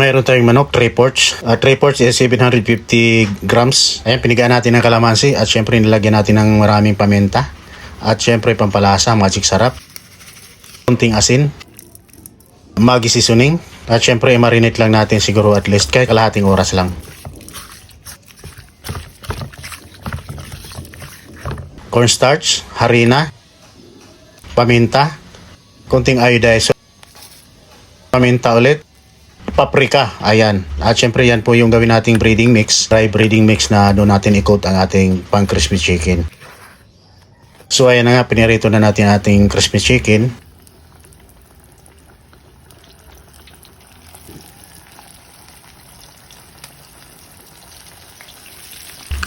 Mayroon tayong manok, 3 ports. Uh, 3 ports is 750 grams. Ayan, pinigaan natin ng kalamansi at syempre nilagyan natin ng maraming paminta. At syempre pampalasa, magic sarap. Kunting asin. Magi seasoning. At syempre marinate lang natin siguro at least kahit kalahating oras lang. Cornstarch, harina, paminta, kunting iodized paminta ulit, paprika, ayan. At syempre yan po yung gawin nating breeding mix, dry breeding mix na doon natin i-coat ang ating pang crispy chicken. So ayan na nga, pinirito na natin ating crispy chicken.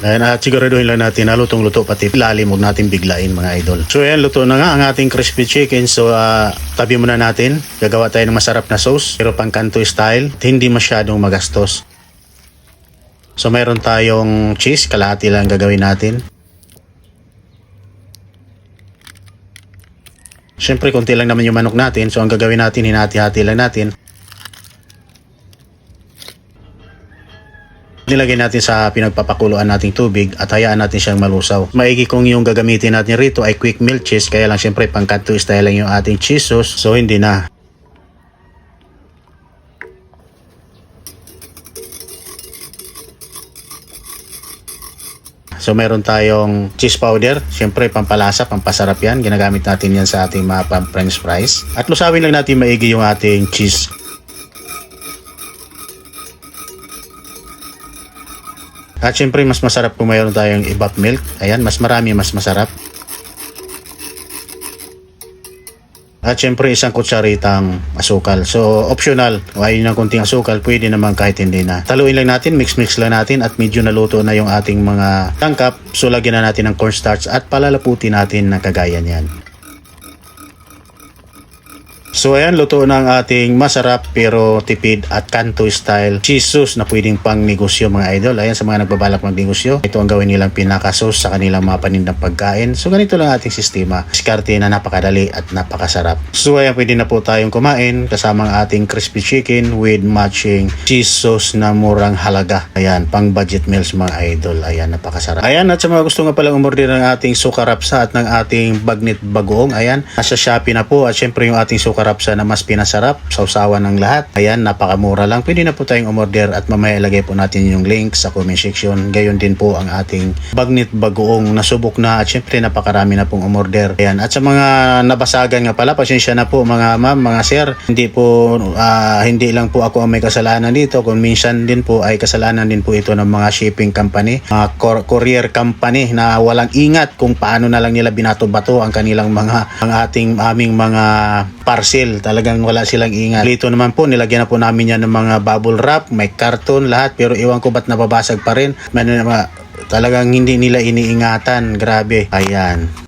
Ayan, at siguraduhin lang natin na lutong-luto pati lalim huwag natin biglain mga idol. So ayan, luto na nga ang ating crispy chicken. So ah, tabi muna natin. Gagawa tayo ng masarap na sauce. Pero pang kanto style, hindi masyadong magastos. So mayroon tayong cheese, kalahati lang gagawin natin. Siyempre, konti lang naman yung manok natin. So ang gagawin natin, hinati-hati lang natin. Nilagay natin sa pinagpapakuluan nating tubig at hayaan natin siyang malusaw. Maigi kung yung gagamitin natin rito ay quick melt cheese kaya lang syempre pang kanto style lang yung ating cheese sauce so hindi na. So meron tayong cheese powder, syempre pampalasa, pampasarap yan. Ginagamit natin yan sa ating mga pang french fries. At lusawin lang natin maigi yung ating cheese At syempre mas masarap kung mayroon tayong ibap milk. Ayan, mas marami mas masarap. At syempre isang kutsaritang asukal. So optional, ayaw ng konting asukal, pwede naman kahit hindi na. Taluin lang natin, mix-mix lang natin at medyo naluto na yung ating mga tangkap. So lagyan na natin ng cornstarch at palalaputin natin na kagaya niyan. So ayan, luto na ang ating masarap pero tipid at kanto style cheese sauce na pwedeng pang negosyo mga idol. Ayan sa mga nagbabalak mag negosyo. Ito ang gawin nilang pinaka sauce sa kanilang mga panindang pagkain. So ganito lang ating sistema. Diskarte na napakadali at napakasarap. So ayan, pwede na po tayong kumain kasama ang ating crispy chicken with matching cheese sauce na murang halaga. Ayan, pang budget meals mga idol. Ayan, napakasarap. Ayan, at sa mga gusto nga palang umorder ng ating sukarapsa at ng ating bagnit bagoong. Ayan, nasa Shopee na po at syempre yung ating sukarapsa na mas pinasarap, sausawan ng lahat. Ayan, napakamura lang. Pwede na po tayong umorder at mamaya ilagay po natin yung link sa comment section. Gayon din po ang ating bagnit bagoong nasubok na at syempre napakarami na pong umorder. Ayan, at sa mga nabasagan nga pala, pasensya na po mga ma'am, mga sir. Hindi po, ah, hindi lang po ako ang may kasalanan dito. Kung minsan din po ay kasalanan din po ito ng mga shipping company, mga courier company na walang ingat kung paano na lang nila binato-bato ang kanilang mga, ang ating aming mga parcel. Talagang wala silang ingat. Dito naman po, nilagyan na po namin yan ng mga bubble wrap, may karton, lahat. Pero iwan ko ba't nababasag pa rin. May, mga, talagang hindi nila iniingatan. Grabe. Ayan.